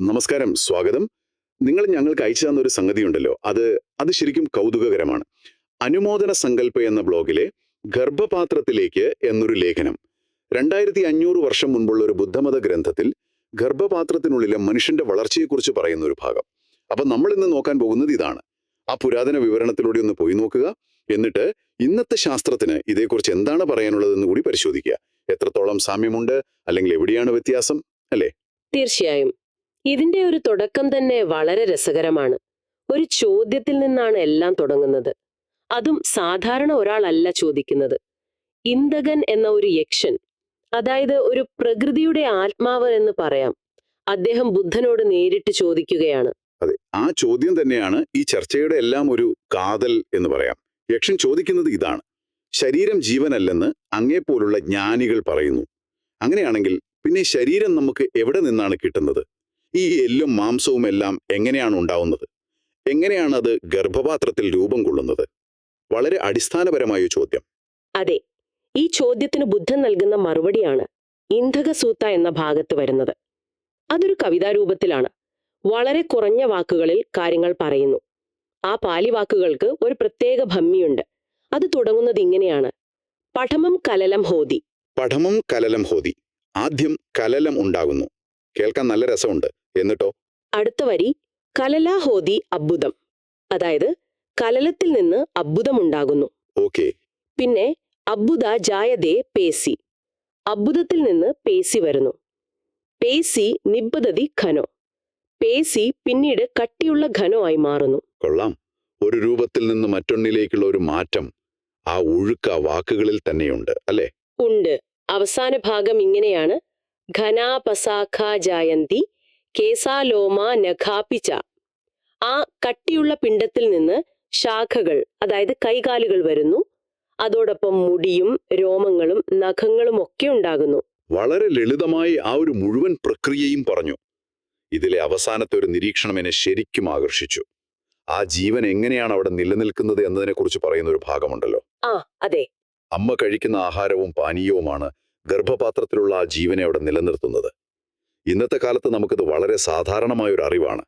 നമസ്കാരം സ്വാഗതം. നിങ്ങൾ ഞങ്ങൾക്ക് അയച്ചു തന്ന ഒരു സംഗതിയുണ്ടല്ലോ. അത് അത് ശരിക്കും കൗതുകകരമാണ്. അനുമോദന സങ്കല്പ എന്ന ബ്ലോഗിലെ ഗർഭപാത്രത്തിലേക്ക് എന്നൊരു ലേഖനം. രണ്ടായിരത്തി അഞ്ഞൂറ് വർഷം മുൻപുള്ള ഒരു ബുദ്ധമത ഗ്രന്ഥത്തിൽ ഗർഭപാത്രത്തിനുള്ളിലെ മനുഷ്യന്റെ വളർച്ചയെക്കുറിച്ച് പറയുന്ന ഒരു ഭാഗം. അപ്പൊ നമ്മൾ ഇന്ന് നോക്കാൻ പോകുന്നത് ഇതാണ്. ആ പുരാതന വിവരണത്തിലൂടെ ഒന്ന് പോയി നോക്കുക. എന്നിട്ട് ഇന്നത്തെ ശാസ്ത്രത്തിന് ഇതേക്കുറിച്ച് എന്താണ് പറയാനുള്ളതെന്ന് കൂടി പരിശോധിക്കുക. എത്രത്തോളം സാമ്യമുണ്ട്? അല്ലെങ്കിൽ എവിടെയാണ് വ്യത്യാസം? അല്ലേ? തീർച്ചയായും. ഇതിന്റെ ഒരു തുടക്കം തന്നെ വളരെ രസകരമാണ്. ഒരു ചോദ്യത്തിൽ നിന്നാണ് എല്ലാം തുടങ്ങുന്നത്. അതും സാധാരണ ഒരാളല്ല ചോദിക്കുന്നത്. ഇന്ദകൻ എന്ന ഒരു യക്ഷൻ അതായത് ഒരു പ്രകൃതിയുടെ ആത്മാവ് എന്ന് പറയാം അദ്ദേഹം ബുദ്ധനോട് നേരിട്ട് ചോദിക്കുകയാണ്. അതെ ആ ചോദ്യം തന്നെയാണ് ഈ ചർച്ചയുടെ എല്ലാം ഒരു കാതൽ എന്ന് പറയാം. യക്ഷൻ ചോദിക്കുന്നത് ഇതാണ് ശരീരം ജീവനല്ലെന്ന് അങ്ങേപ്പോലുള്ള ജ്ഞാനികൾ പറയുന്നു. അങ്ങനെയാണെങ്കിൽ പിന്നെ ശരീരം നമുക്ക് എവിടെ നിന്നാണ് കിട്ടുന്നത്? ഈ എല്ലും മാംസവും എല്ലാം എങ്ങനെയാണ് ഉണ്ടാവുന്നത്? എങ്ങനെയാണ് അത് ഗർഭപാത്രത്തിൽ രൂപം കൊള്ളുന്നത്? വളരെ അടിസ്ഥാനപരമായ ചോദ്യം. അതെ ഈ ചോദ്യത്തിന് ബുദ്ധൻ നൽകുന്ന മറുപടിയാണ് ഇന്ധകസൂത്ത എന്ന ഭാഗത്ത് വരുന്നത്. അതൊരു കവിതാരൂപത്തിലാണ്. വളരെ കുറഞ്ഞ വാക്കുകളിൽ കാര്യങ്ങൾ പറയുന്നു. ആ പാലി വാക്കുകൾക്ക് ഒരു പ്രത്യേക ഭംഗിയുണ്ട്. അത് തുടങ്ങുന്നത് ഇങ്ങനെയാണ്. പഠമം കലലം ഹോതി. പഠമം കലലം ഹോതി. ആദ്യം കലലം ഉണ്ടാകുന്നു. കേൾക്കാൻ നല്ല രസമുണ്ട്. എന്നിട്ടോ? അടുത്ത വരി കലലാഹോതി അബുദം അതായത് കലലത്തിൽ നിന്ന് അബ്ബുദമുണ്ടാകുന്നു ഓക്കെ. പിന്നെ അബുദ ജായതേ പേസി. അബുദത്തിൽ നിന്ന് പേസി വരുന്നു. പേസി നിബദതി ഖനോ. പേസി പിന്നീട് കട്ടിയുള്ള ഘനോ ആയി മാറുന്നു. കൊള്ളാം. ഒരു രൂപത്തിൽ നിന്ന് മറ്റൊന്നിലേക്കുള്ള ഒരു മാറ്റം ആ ഒഴുക്ക വാക്കുകളിൽ തന്നെയുണ്ട് അല്ലേ? ഉണ്ട്. അവസാന ഭാഗം ഇങ്ങനെയാണ്. ഘനാപസാഖ ജായന്തി കേസാലോമ നഖാപിച. ആ കട്ടിയുള്ള പിണ്ടത്തിൽ നിന്ന് ശാഖകൾ അതായത് കൈകാലുകൾ വരുന്നു. അതോടൊപ്പം മുടിയും രോമങ്ങളും നഖങ്ങളും ഒക്കെ ഉണ്ടാകുന്നു. വളരെ ലളിതമായി ആ ഒരു മുഴുവൻ പ്രക്രിയയും പറഞ്ഞു. ഇതിലെ അവസാനത്തെ ഒരു നിരീക്ഷണം എന്നെ ശരിക്കും ആകർഷിച്ചു. ആ ജീവൻ എങ്ങനെയാണ് അവിടെ നിലനിൽക്കുന്നത് എന്നതിനെക്കുറിച്ച് പറയുന്ന ഒരു ഭാഗമുണ്ടല്ലോ. ആ അതെ. അമ്മ കഴിക്കുന്ന ആഹാരവും പാനീയവുമാണ് ഗർഭപാത്രത്തിലുള്ള ആ ജീവനെ അവിടെ നിലനിർത്തുന്നത്. ഇന്നത്തെ കാലത്ത് നമുക്കിത് വളരെ സാധാരണമായ ഒരു അറിവാണ്.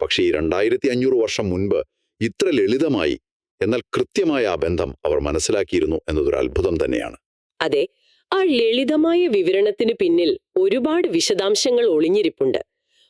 പക്ഷേ ഈ രണ്ടായിരത്തി അഞ്ഞൂറ് വർഷം മുൻപ് ഇത്ര ലളിതമായി എന്നാൽ കൃത്യമായ ആ ബന്ധം അവർ മനസ്സിലാക്കിയിരുന്നു എന്നതൊരു അത്ഭുതം തന്നെയാണ്. അതെ ആ ലളിതമായ വിവരണത്തിന് പിന്നിൽ ഒരുപാട് വിശദാംശങ്ങൾ ഒളിഞ്ഞിരിപ്പുണ്ട്.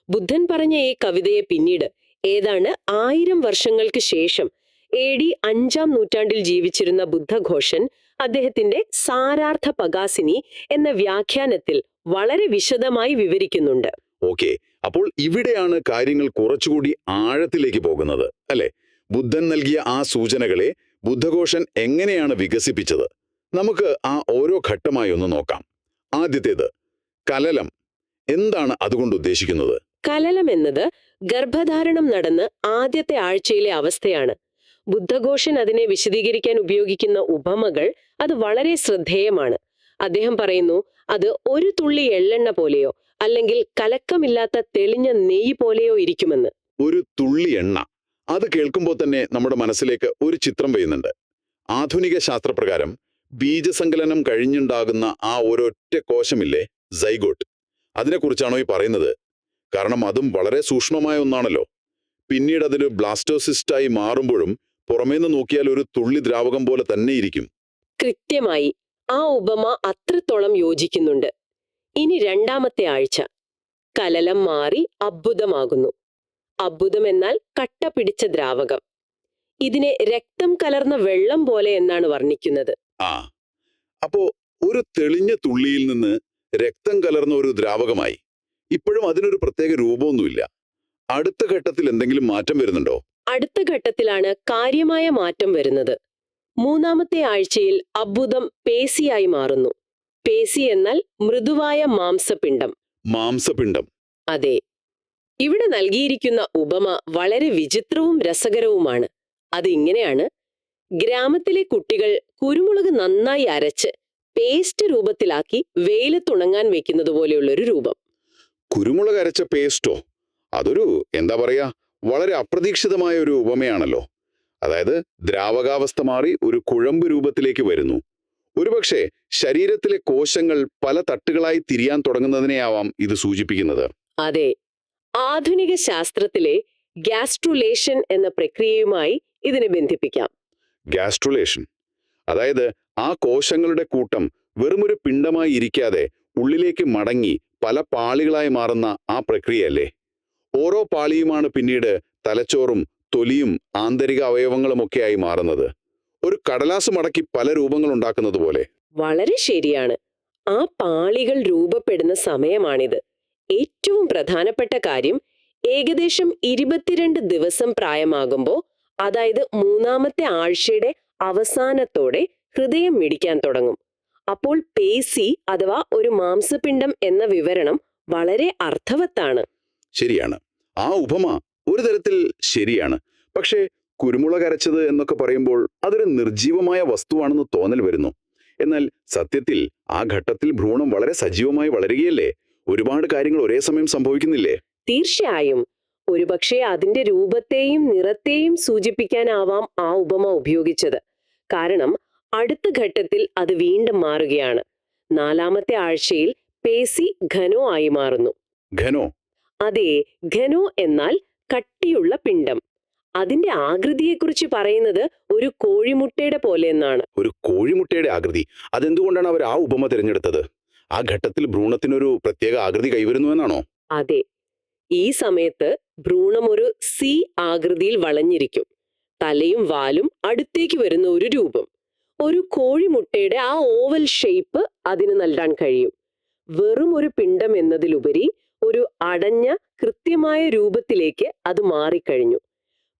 ബുദ്ധൻ പറഞ്ഞ ഈ കവിതയെ പിന്നീട് ഏതാണ് ആയിരം വർഷങ്ങൾക്ക് ശേഷം എ ഡി അഞ്ചാം നൂറ്റാണ്ടിൽ ജീവിച്ചിരുന്ന ബുദ്ധഘോഷൻ അദ്ദേഹത്തിന്റെ സാരാർത്ഥ പകാസിനി എന്ന വ്യാഖ്യാനത്തിൽ വളരെ വിശദമായി വിവരിക്കുന്നുണ്ട്. ഓക്കെ. അപ്പോൾ ഇവിടെയാണ് കാര്യങ്ങൾ കുറച്ചുകൂടി ആഴത്തിലേക്ക് പോകുന്നത് അല്ലെ? ബുദ്ധൻ നൽകിയ ആ സൂചനകളെ ബുദ്ധഘോഷൻ എങ്ങനെയാണ് വികസിപ്പിച്ചത്? നമുക്ക് ആ ഓരോ ഘട്ടമായി ഒന്ന് നോക്കാം. ആദ്യത്തേത് കലലം. എന്താണ് അതുകൊണ്ട് ഉദ്ദേശിക്കുന്നത്? കലലം എന്നത് ഗർഭധാരണം നടന്ന് ആദ്യത്തെ ആഴ്ചയിലെ അവസ്ഥയാണ്. ബുദ്ധഘോഷൻ അതിനെ വിശദീകരിക്കാൻ ഉപയോഗിക്കുന്ന ഉപമകൾ അത് വളരെ ശ്രദ്ധേയമാണ്. അദ്ദേഹം പറയുന്നു അത് ഒരു തുള്ളി എള്ളെണ്ണ പോലെയോ അല്ലെങ്കിൽ കലക്കമില്ലാത്ത തെളിഞ്ഞ നെയ്യ് പോലെയോ ഇരിക്കുമെന്ന്. ഒരു തുള്ളി എണ്ണ. അത് കേൾക്കുമ്പോൾ തന്നെ നമ്മുടെ മനസ്സിലേക്ക് ഒരു ചിത്രം പെയ്യുന്നുണ്ട്. ആധുനിക ശാസ്ത്രപ്രകാരം ബീജസങ്കലനം കഴിഞ്ഞുണ്ടാകുന്ന ആ ഒരൊറ്റ കോശമില്ലേ സൈഗോട്ട്. അതിനെക്കുറിച്ചാണോ ഈ പറയുന്നത്? കാരണം അതും വളരെ സൂക്ഷ്മമായ ഒന്നാണല്ലോ. പിന്നീട് അതൊരു ബ്ലാസ്റ്റോസിസ്റ്റായി മാറുമ്പോഴും പുറമേന്ന് നോക്കിയാൽ ഒരു തുള്ളി ദ്രാവകം പോലെ തന്നെ ഇരിക്കും. കൃത്യമായി ആ ഉപമ അത്രത്തോളം യോജിക്കുന്നുണ്ട്. ഇനി രണ്ടാമത്തെ ആഴ്ച. കലലം മാറി അബുദമാകുന്നു അബുദം എന്നാൽ കട്ട പിടിച്ച ദ്രാവകം. ഇതിനെ രക്തം കലർന്ന വെള്ളം പോലെ എന്നാണ് വർണിക്കുന്നത്. ആ. അപ്പോ ഒരു തെളിഞ്ഞ തുള്ളിയിൽ നിന്ന് രക്തം കലർന്ന ഒരു ദ്രാവകമായി. ഇപ്പോഴും അതിനൊരു പ്രത്യേക രൂപമൊന്നുമില്ല. അടുത്ത ഘട്ടത്തിൽ എന്തെങ്കിലും മാറ്റം വരുന്നുണ്ടോ? അടുത്ത ഘട്ടത്തിലാണ് കാര്യമായ മാറ്റം വരുന്നത്. മൂന്നാമത്തെ ആഴ്ചയിൽ അബുദം പേസിയായി മാറുന്നു. പേസി എന്നാൽ മൃദുവായ മാംസപിണ്ഡം. മാംസപിണ്ഡം. അതെ. ഇവിടെ നൽകിയിരിക്കുന്ന ഉപമ വളരെ വിചിത്രവും രസകരവുമാണ്. അത് ഇങ്ങനെയാണ്. ഗ്രാമത്തിലെ കുട്ടികൾ കുരുമുളക് നന്നായി അരച്ച് പേസ്റ്റ് രൂപത്തിലാക്കി വെയിലത്തുണങ്ങാൻ വെക്കുന്നത് പോലെയുള്ളൊരു രൂപം. കുരുമുളക് അരച്ച പേസ്റ്റോ? അതൊരു എന്താ പറയാ വളരെ അപ്രതീക്ഷിതമായ ഒരു ഉപമയാണല്ലോ. അതായത് ദ്രാവകാവസ്ഥ മാറി ഒരു കുഴമ്പ് രൂപത്തിലേക്ക് വരുന്നു. ഒരുപക്ഷെ ശരീരത്തിലെ കോശങ്ങൾ പല തട്ടുകളായി തിരിയാൻ തുടങ്ങുന്നതിനെയാവാം ഇത് സൂചിപ്പിക്കുന്നത്. അതെ. ആധുനിക ശാസ്ത്രത്തിലെ ഗ്യാസ്ട്രുലേഷൻ എന്ന പ്രക്രിയയുമായി ഇതിനെ ബന്ധിപ്പിക്കാം. ഗ്യാസ്ട്രുലേഷൻ. അതായത് ആ കോശങ്ങളുടെ കൂട്ടം വെറുമൊരു പിണ്ടമായി ഇരിക്കാതെ ഉള്ളിലേക്ക് മടങ്ങി പല പാളികളായി മാറുന്ന ആ പ്രക്രിയയല്ലേ? ഓരോ പാളിയുമാണ് പിന്നീട് തലച്ചോറും തൊലിയും ആന്തരിക അവയവങ്ങളും അവയവങ്ങളുമൊക്കെയായി മാറുന്നത്. ഒരു കടലാസ് മടക്കി പല രൂപങ്ങൾ ഉണ്ടാക്കുന്നത് പോലെ. വളരെ ശരിയാണ്. ആ പാളികൾ രൂപപ്പെടുന്ന സമയമാണിത്. ഏറ്റവും പ്രധാനപ്പെട്ട കാര്യം ഏകദേശം ഇരുപത്തിരണ്ട് ദിവസം പ്രായമാകുമ്പോൾ അതായത് മൂന്നാമത്തെ ആഴ്ചയുടെ അവസാനത്തോടെ ഹൃദയം മിടിക്കാൻ തുടങ്ങും. അപ്പോൾ പേസി അഥവാ ഒരു മാംസപിണ്ഡം എന്ന വിവരണം വളരെ അർത്ഥവത്താണ്. ശരിയാണ്. ആ ഉപമ ഒരു തരത്തിൽ ശരിയാണ്. പക്ഷേ കുരുമുളക് അരച്ചത് എന്നൊക്കെ പറയുമ്പോൾ അതൊരു നിർജീവമായ വസ്തുവാണെന്ന് തോന്നൽ വരുന്നു. എന്നാൽ സത്യത്തിൽ ആ ഘട്ടത്തിൽ ഭ്രൂണം വളരെ സജീവമായി വളരുകയല്ലേ? ഒരുപാട് കാര്യങ്ങൾ ഒരേ സമയം സംഭവിക്കുന്നില്ലേ? തീർച്ചയായും. ഒരുപക്ഷെ അതിന്റെ രൂപത്തെയും നിറത്തെയും സൂചിപ്പിക്കാനാവാം ആ ഉപമ ഉപയോഗിച്ചത്. കാരണം അടുത്ത ഘട്ടത്തിൽ അത് വീണ്ടും മാറുകയാണ്. നാലാമത്തെ ആഴ്ചയിൽ പേസി ഘനോ ആയി മാറുന്നു. ഘനോ? അതെ ഘനോ എന്നാൽ കട്ടിയുള്ള പിണ്ഡം. അതിന്റെ ആകൃതിയെക്കുറിച്ച് പറയുന്നത് ഒരു കോഴിമുട്ടയുടെ പോലെ എന്നാണ്. ഒരു കോഴിമുട്ടയുടെ ആകൃതി. അതെന്തുകൊണ്ടാണ് അവർ ആ ഉപമ തിരഞ്ഞെടുത്തത്? ആ ഘട്ടത്തിൽ ഭ്രൂണത്തിനൊരു പ്രത്യേക ആകൃതി കൈവരുന്നു എന്നാണോ? അതെ. ഈ സമയത്ത് ഭ്രൂണം ഒരു സി ആകൃതിയിൽ വളഞ്ഞിരിക്കും. തലയും വാലും അടുത്തേക്ക് വരുന്ന ഒരു രൂപം. ഒരു കോഴിമുട്ടയുടെ ആ ഓവൽ ഷേപ്പ് അതിന് നൽകാൻ കഴിയും. വെറും ഒരു പിണ്ഡം എന്നതിലുപരി ഒരു അടഞ്ഞ കൃത്യമായ രൂപത്തിലേക്ക് അത് മാറിക്കഴിഞ്ഞു.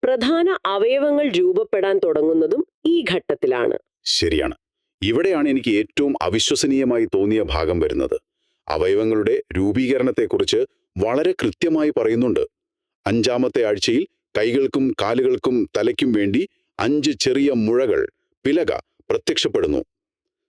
പ്രധാന അവയവങ്ങൾ രൂപപ്പെടാൻ തുടങ്ങുന്നതും ഈ ഘട്ടത്തിലാണ്. ശരിയാണ്. ഇവിടെയാണ് എനിക്ക് ഏറ്റവും അവിശ്വസനീയമായി തോന്നിയ ഭാഗം വരുന്നത്. അവയവങ്ങളുടെ രൂപീകരണത്തെക്കുറിച്ച് വളരെ കൃത്യമായി പറയുന്നുണ്ട്. അഞ്ചാമത്തെ ആഴ്ചയിൽ കൈകൾക്കും കാലുകൾക്കും തലയ്ക്കും വേണ്ടി അഞ്ച് ചെറിയ മുഴകൾ പിലക പ്രത്യക്ഷപ്പെടുന്നു.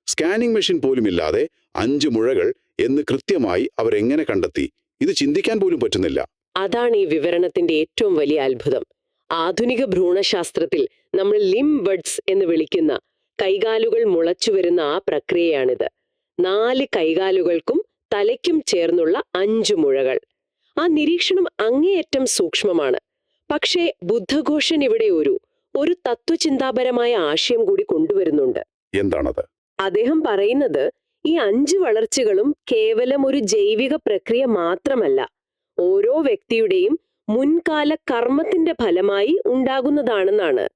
സ്കാനിംഗ് മെഷീൻ പോലുമില്ലാതെ അഞ്ച് മുഴകൾ എന്ന് കൃത്യമായി അവരെങ്ങനെ കണ്ടെത്തി? ഇത് ചിന്തിക്കാൻ പോലും പറ്റുന്നില്ല. അതാണ് ഈ വിവരണത്തിന്റെ ഏറ്റവും വലിയ അത്ഭുതം. ആധുനിക ഭ്രൂണശാസ്ത്രത്തിൽ നമ്മൾ ലിം ബഡ്സ് എന്ന് വിളിക്കുന്ന കൈകാലുകൾ മുളച്ചു വരുന്ന ആ പ്രക്രിയയാണിത്. നാല് കൈകാലുകൾക്കും തലയ്ക്കും ചേർന്നുള്ള അഞ്ചു മുഴകൾ. ആ നിരീക്ഷണം അങ്ങേയറ്റം സൂക്ഷ്മമാണ്. പക്ഷേ ബുദ്ധഘോഷൻ ഇവിടെ ഒരു ഒരു തത്വചിന്താപരമായ ആശയം കൂടി കൊണ്ടുവരുന്നുണ്ട്. എന്താണത്? അദ്ദേഹം പറയുന്നത് ഈ അഞ്ച് വളർച്ചകളും കേവലം ഒരു ജൈവിക പ്രക്രിയ മാത്രമല്ല ഓരോ വ്യക്തിയുടെയും മുൻകാല കർമ്മത്തിന്റെ ഫലമായി ഉണ്ടാകുന്നതാണെന്നാണ്.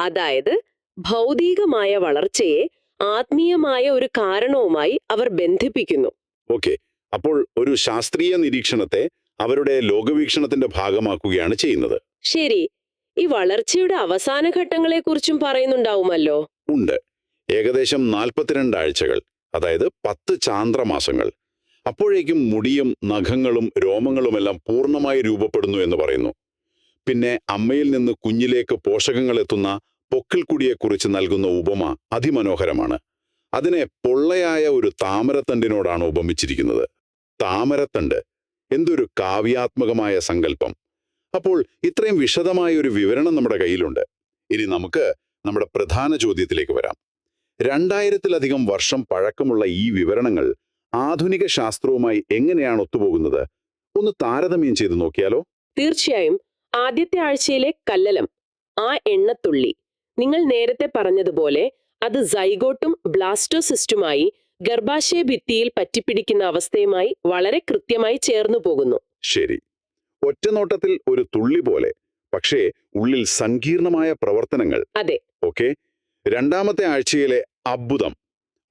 അതായത് ഭൗതികമായ വളർച്ചയെ ആത്മീയമായ ഒരു കാരണവുമായി അവർ ബന്ധിപ്പിക്കുന്നു. ഓക്കെ. അപ്പോൾ ഒരു ശാസ്ത്രീയ നിരീക്ഷണത്തെ അവരുടെ ലോകവീക്ഷണത്തിന്റെ ഭാഗമാക്കുകയാണ് ചെയ്യുന്നത്. ശരി. ഈ വളർച്ചയുടെ അവസാന ഘട്ടങ്ങളെക്കുറിച്ചും പറയുന്നുണ്ടാവുമല്ലോ. ഉണ്ട്. ഏകദേശം നാൽപ്പത്തിരണ്ട് ആഴ്ചകൾ അതായത് പത്ത് ചാന്ദ്രമാസങ്ങൾ. അപ്പോഴേക്കും മുടിയും നഖങ്ങളും രോമങ്ങളുമെല്ലാം പൂർണമായി രൂപപ്പെടുന്നു എന്ന് പറയുന്നു. പിന്നെ അമ്മയിൽ നിന്ന് കുഞ്ഞിലേക്ക് പോഷകങ്ങൾ എത്തുന്ന പൊക്കിൽക്കുടിയെക്കുറിച്ച് നൽകുന്ന ഉപമ അതിമനോഹരമാണ്. അതിനെ പൊള്ളയായ ഒരു താമരത്തണ്ടിനോടാണ് ഉപമിച്ചിരിക്കുന്നത്. താമരത്തണ്ട് എന്തൊരു കാവ്യാത്മകമായ സങ്കല്പം. അപ്പോൾ ഇത്രയും വിശദമായ ഒരു വിവരണം നമ്മുടെ കയ്യിലുണ്ട്. ഇനി നമുക്ക് നമ്മുടെ പ്രധാന ചോദ്യത്തിലേക്ക് വരാം. രണ്ടായിരത്തിലധികം വർഷം പഴക്കമുള്ള ഈ വിവരണങ്ങൾ ആധുനിക ശാസ്ത്രവുമായി എങ്ങനെയാണ് ഒത്തുപോകുന്നത്? ഒന്ന് താരതമ്യം ചെയ്തു നോക്കിയാലോ? തീർച്ചയായും. ആദ്യത്തെ ആഴ്ചയിലെ കല്ലലം ആ എണ്ണത്തുള്ളി. നിങ്ങൾ നേരത്തെ പറഞ്ഞതുപോലെ അത് സൈഗോട്ടും ബ്ലാസ്റ്റോസിസ്റ്റുമായി ഗർഭാശയ ഭിത്തിയിൽ പറ്റിപ്പിടിക്കുന്ന അവസ്ഥയുമായി വളരെ കൃത്യമായി ചേർന്നു പോകുന്നു. ശരി. ഒറ്റനോട്ടത്തിൽ ഒരു തുള്ളി പോലെ പക്ഷേ ഉള്ളിൽ സങ്കീർണമായ പ്രവർത്തനങ്ങൾ. അതെ. ഓക്കെ. രണ്ടാമത്തെ ആഴ്ചയിലെ അദ്ഭുതം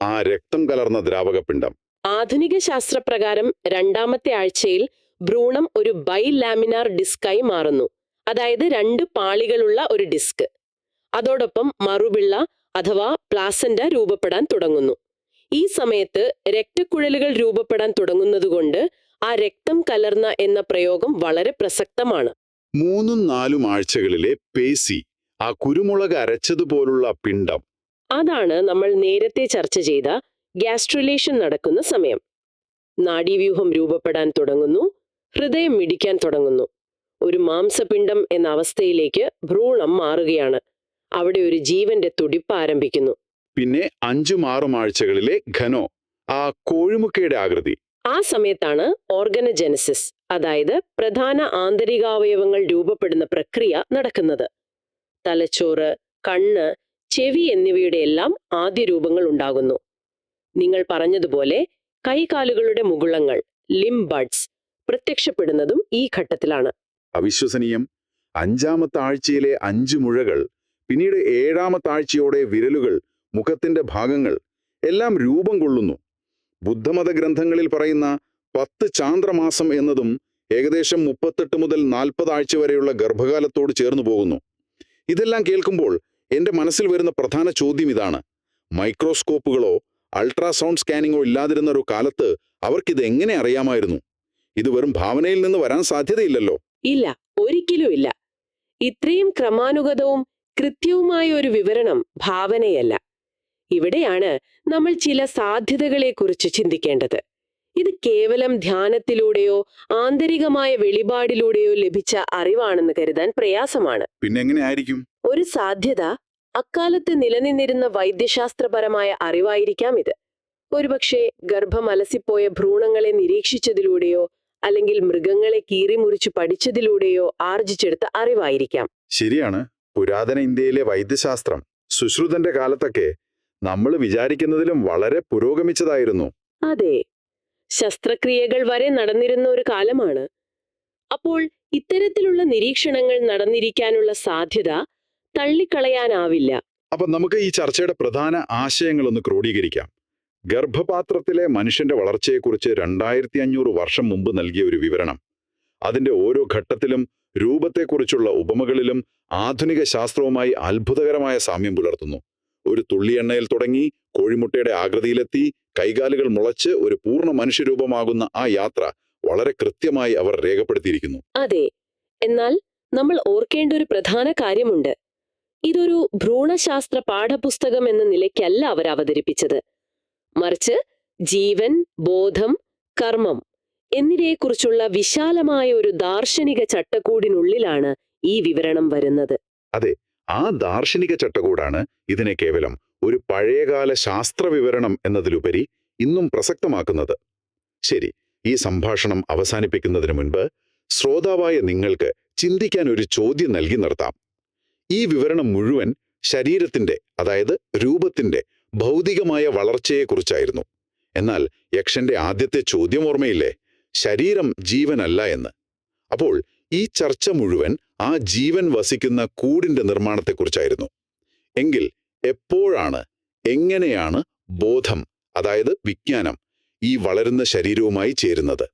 ആ രക്തം കലർന്ന ദ്രാവകപിണ്ഡം ആധുനിക ശാസ്ത്രപ്രകാരം രണ്ടാമത്തെ ആഴ്ചയിൽ ഭ്രൂണം ഒരു ബൈലാമിനാർ ഡിസ്കായി മാറുന്നു. അതായത് രണ്ട് പാളികളുള്ള ഒരു ഡിസ്ക്. അതോടൊപ്പം മറുപിള്ള അഥവാ പ്ലാസന്റ രൂപപ്പെടാൻ തുടങ്ങുന്നു. ഈ സമയത്ത് രക്തക്കുഴലുകൾ രൂപപ്പെടാൻ തുടങ്ങുന്നതുകൊണ്ട് ആ രക്തം കലർന്ന എന്ന പ്രയോഗം വളരെ പ്രസക്തമാണ്. മൂന്നും നാലും ആഴ്ചകളിലെ പേസി ആ കുരുമുളക് അരച്ചതുപോലുള്ള പിണ്ഡം അതാണ് നമ്മൾ നേരത്തെ ചർച്ച ചെയ്ത ഗ്യാസ്ട്രുലേഷൻ നടക്കുന്ന സമയം. നാഡീവ്യൂഹം രൂപപ്പെടാൻ തുടങ്ങുന്നു ഹൃദയം മിടിക്കാൻ തുടങ്ങുന്നു. ഒരു മാംസപിണ്ഡം എന്ന അവസ്ഥയിലേക്ക് ഭ്രൂണം മാറുകയാണ്. അവിടെ ഒരു ജീവന്റെ തുടിപ്പ് ആരംഭിക്കുന്നു. പിന്നെ അഞ്ചും ആറും ആഴ്ചകളിലെ ഘനോ ആ കോഴിമുക്കയുടെ ആകൃതി. ആ സമയത്താണ് ഓർഗനജെനസിസ് അതായത് പ്രധാന ആന്തരികാവയവങ്ങൾ രൂപപ്പെടുന്ന പ്രക്രിയ നടക്കുന്നത്. തലച്ചോറ് കണ്ണ് ചെവി എന്നിവയുടെ എല്ലാം ആദ്യ രൂപങ്ങൾ ഉണ്ടാകുന്നു. നിങ്ങൾ പറഞ്ഞതുപോലെ കൈകാലുകളുടെ മുകുളങ്ങൾ ലിംബഡ്സ് പ്രത്യക്ഷപ്പെടുന്നതും ഈ ഘട്ടത്തിലാണ്. അവിശ്വസനീയം. അഞ്ചാമത്തെ ആഴ്ചയിലെ അഞ്ച് മുഴകൾ പിന്നീട് ഏഴാമത്തെ ആഴ്ചയോടെ വിരലുകൾ മുഖത്തിന്റെ ഭാഗങ്ങൾ എല്ലാം രൂപം കൊള്ളുന്നു. ബുദ്ധമത ഗ്രന്ഥങ്ങളിൽ പറയുന്ന പത്ത് ചാന്ദ്രമാസം എന്നതും ഏകദേശം മുപ്പത്തെട്ട് മുതൽ നാൽപ്പത് ആഴ്ച വരെയുള്ള ഗർഭകാലത്തോട് ചേർന്നു പോകുന്നു. ഇതെല്ലാം കേൾക്കുമ്പോൾ എന്റെ മനസ്സിൽ വരുന്ന പ്രധാന ചോദ്യം ഇതാണ്. മൈക്രോസ്കോപ്പുകളോ അൾട്രാസൗണ്ട് സ്കാനിങ്ങോ ഇല്ലാതിരുന്ന ഒരു കാലത്ത് അവർക്കിത് എങ്ങനെ അറിയാമായിരുന്നു? ഇത് വെറും ഭാവനയിൽ നിന്ന് വരാൻ സാധ്യതയില്ലല്ലോ. ഇല്ല ഒരിക്കലും ഇല്ല. ഇത്രയും ക്രമാനുഗതവും കൃത്യവുമായ ഒരു വിവരണം ഭാവനയല്ല. ഇവിടെയാണ് നമ്മൾ ചില സാധ്യതകളെക്കുറിച്ച് ചിന്തിക്കേണ്ടത്. ഇത് കേവലം ധ്യാനത്തിലൂടെയോ ആന്തരികമായ വെളിപാടിലൂടെയോ ലഭിച്ച അറിവാണെന്ന് കരുതാൻ പ്രയാസമാണ്. പിന്നെ എങ്ങനെ ആയിരിക്കും? ഒരു സാധ്യത അക്കാലത്ത് നിലനിന്നിരുന്ന വൈദ്യശാസ്ത്രപരമായ അറിവായിരിക്കാം ഇത്. ഒരുപക്ഷെ ഗർഭം അലസിപ്പോയ ഭ്രൂണങ്ങളെ നിരീക്ഷിച്ചതിലൂടെയോ അല്ലെങ്കിൽ മൃഗങ്ങളെ കീറിമുറിച്ചു പഠിച്ചതിലൂടെയോ ആർജിച്ചെടുത്ത അറിവായിരിക്കാം. ശരിയാണ്. പുരാതന ഇന്ത്യയിലെ വൈദ്യശാസ്ത്രം സുശ്രുതന്റെ കാലത്തൊക്കെ നമ്മൾ വിചാരിക്കുന്നതിലും വളരെ പുരോഗമിച്ചതായിരുന്നു. അതെ. ശസ്ത്രക്രിയകൾ വരെ നടന്നിരുന്ന ഒരു കാലമാണ്. അപ്പോൾ ഇത്തരത്തിലുള്ള നിരീക്ഷണങ്ങൾ നടന്നിരിക്കാനുള്ള സാധ്യത തള്ളിക്കളയാനാവില്ല. അപ്പൊ നമുക്ക് ഈ ചർച്ചയുടെ പ്രധാന ആശയങ്ങൾ ഒന്ന് ക്രോഡീകരിക്കാം. ഗർഭപാത്രത്തിലെ മനുഷ്യന്റെ വളർച്ചയെക്കുറിച്ച് രണ്ടായിരത്തി അഞ്ഞൂറ് വർഷം മുമ്പ് നൽകിയ ഒരു വിവരണം. അതിന്റെ ഓരോ ഘട്ടത്തിലും രൂപത്തെക്കുറിച്ചുള്ള ഉപമകളിലും ആധുനിക ശാസ്ത്രവുമായി അത്ഭുതകരമായ സാമ്യം പുലർത്തുന്നു. ഒരു തുള്ളി എണ്ണയിൽ തുടങ്ങി കോഴിമുട്ടയുടെ ആകൃതിയിലെത്തി കൈകാലുകൾ മുളച്ച് ഒരു പൂർണ മനുഷ്യരൂപമാകുന്ന ആ യാത്ര വളരെ കൃത്യമായി അവർ രേഖപ്പെടുത്തിയിരിക്കുന്നു. അതെ. എന്നാൽ നമ്മൾ ഓർക്കേണ്ട ഒരു പ്രധാന കാര്യമുണ്ട്. ഇതൊരു ഭ്രൂണശാസ്ത്ര പാഠപുസ്തകം എന്ന നിലയ്ക്കല്ല അവർ അവതരിപ്പിച്ചത്. മറിച്ച് ജീവൻ ബോധം കർമ്മം എന്നിവയെക്കുറിച്ചുള്ള വിശാലമായ ഒരു ദാർശനിക ചട്ടക്കൂടിനുള്ളിലാണ് ഈ വിവരണം വരുന്നത്. അതെ ആ ദാർശനിക ചട്ടക്കൂടാണ് ഇതിനെ കേവലം ഒരു പഴയകാല ശാസ്ത്ര വിവരണം എന്നതിലുപരി ഇന്നും പ്രസക്തമാക്കുന്നത്. ശരി ഈ സംഭാഷണം അവസാനിപ്പിക്കുന്നതിന് മുൻപ് ശ്രോതാവായ നിങ്ങൾക്ക് ചിന്തിക്കാൻ ഒരു ചോദ്യം നൽകി നിർത്താം. ഈ വിവരണം മുഴുവൻ ശരീരത്തിന്റെ അതായത് രൂപത്തിന്റെ ഭൗതികമായ വളർച്ചയെക്കുറിച്ചായിരുന്നു. എന്നാൽ യക്ഷന്റെ ആദ്യത്തെ ചോദ്യം ഓർമ്മയില്ലേ? ശരീരം ജീവനല്ല എന്ന്. അപ്പോൾ ഈ ചർച്ച മുഴുവൻ ആ ജീവൻ വസിക്കുന്ന കൂടിന്റെ നിർമ്മാണത്തെക്കുറിച്ചായിരുന്നു. എങ്കിൽ എപ്പോഴാണ് എങ്ങനെയാണ് ബോധം അതായത് വിജ്ഞാനം ഈ വളരുന്ന ശരീരവുമായി ചേരുന്നത്?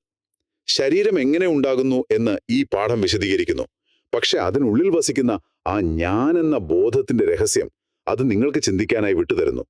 ശരീരം എങ്ങനെ ഉണ്ടാകുന്നു എന്ന് ഈ പാഠം വിശദീകരിക്കുന്നു. പക്ഷെ അതിനുള്ളിൽ വസിക്കുന്ന ആ ഞാൻ എന്ന ബോധത്തിന്റെ രഹസ്യം അത് നിങ്ങൾക്ക് ചിന്തിക്കാനായി വിട്ടുതരുന്നു.